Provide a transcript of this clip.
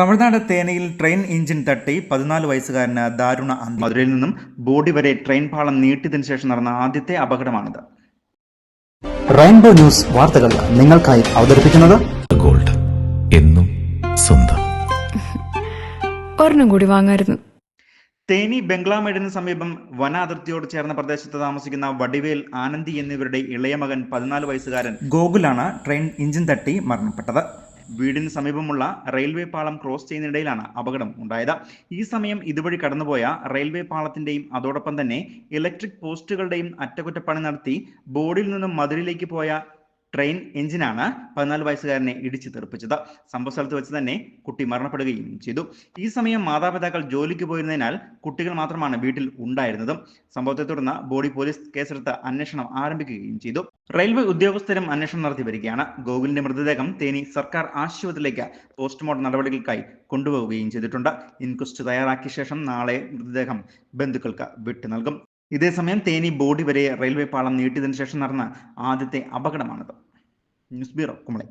Tamil Nadu തേനയിൽ train engine തട്ടി പതിനാല് വയസ്സുകാരന് ദാരുണ അന്ത്യം. മധുരയിൽ നിന്നും ബോഡി വരെ ട്രെയിൻ പാളം നീട്ടിയതിനു ശേഷം നടന്ന ആദ്യത്തെ അപകടമാണിത്. റെയിൻബോ ന്യൂസ് വാർത്തകൾ നിങ്ങൾക്കായി അവതരിപ്പിക്കുന്നത് ഗോൾഡ് എന്നും സ്വന്തം. ഒരെണ്ണം കൂടി വാങ്ങായിരുന്നു. തേനി ബംഗ്ലാമേടിന് സമീപം വന അതിർത്തിയോട് ചേർന്ന പ്രദേശത്ത് താമസിക്കുന്ന വടിവേൽ ആനന്ദി എന്നിവരുടെ ഇളയ മകൻ പതിനാല് വയസ്സുകാരൻ ഗോകുലാണ് ട്രെയിൻ എഞ്ചിൻ തട്ടി മരണപ്പെട്ടത്. വീടിന് സമീപമുള്ള റെയിൽവേ പാളം ക്രോസ് ചെയ്യുന്നതിനിടയിലാണ് അപകടം ഉണ്ടായത്. ഈ സമയം ഇതുവഴി കടന്നുപോയ റെയിൽവേ പാളത്തിന്റെയും അതോടൊപ്പം തന്നെ ഇലക്ട്രിക് പോസ്റ്റുകളുടെയും അറ്റകുറ്റപ്പണി നടത്തി ബോർഡിൽ നിന്നും മതിലിലേക്ക് പോയ ട്രെയിൻ എഞ്ചിനാണ് പതിനാല് വയസ്സുകാരനെ ഇടിച്ചു തെറിപ്പിച്ചത്. സംഭവ സ്ഥലത്ത് വെച്ച് തന്നെ കുട്ടി മരണപ്പെടുകയും ചെയ്തു. ഈ സമയം മാതാപിതാക്കൾ ജോലിക്ക് പോയിരുന്നതിനാൽ കുട്ടികൾ മാത്രമാണ് വീട്ടിൽ ഉണ്ടായിരുന്നത്. സംഭവത്തെ തുടർന്ന് ബോഡി പോലീസ് കേസെടുത്ത് അന്വേഷണം ആരംഭിക്കുകയും ചെയ്തു. റെയിൽവേ ഉദ്യോഗസ്ഥരും അന്വേഷണം നടത്തി വരികയാണ്. ഗോകുലിന്റെ മൃതദേഹം തേനി സർക്കാർ ആശുപത്രിയിലേക്ക് പോസ്റ്റ്മോർട്ടം നടപടികൾക്കായി കൊണ്ടുപോവുകയും ചെയ്തിട്ടുണ്ട്. ഇൻക്വസ്റ്റ് തയ്യാറാക്കിയ ശേഷം നാളെ മൃതദേഹം ബന്ധുക്കൾക്ക് വിട്ടു നൽകും ഇതേസമയം തേനി ബോഡി വരെ റെയിൽവേ പാളം നീട്ടിയതിനു ശേഷം നടന്ന ആദ്യത്തെ അപകടമാണിത്. News bureau Kumily.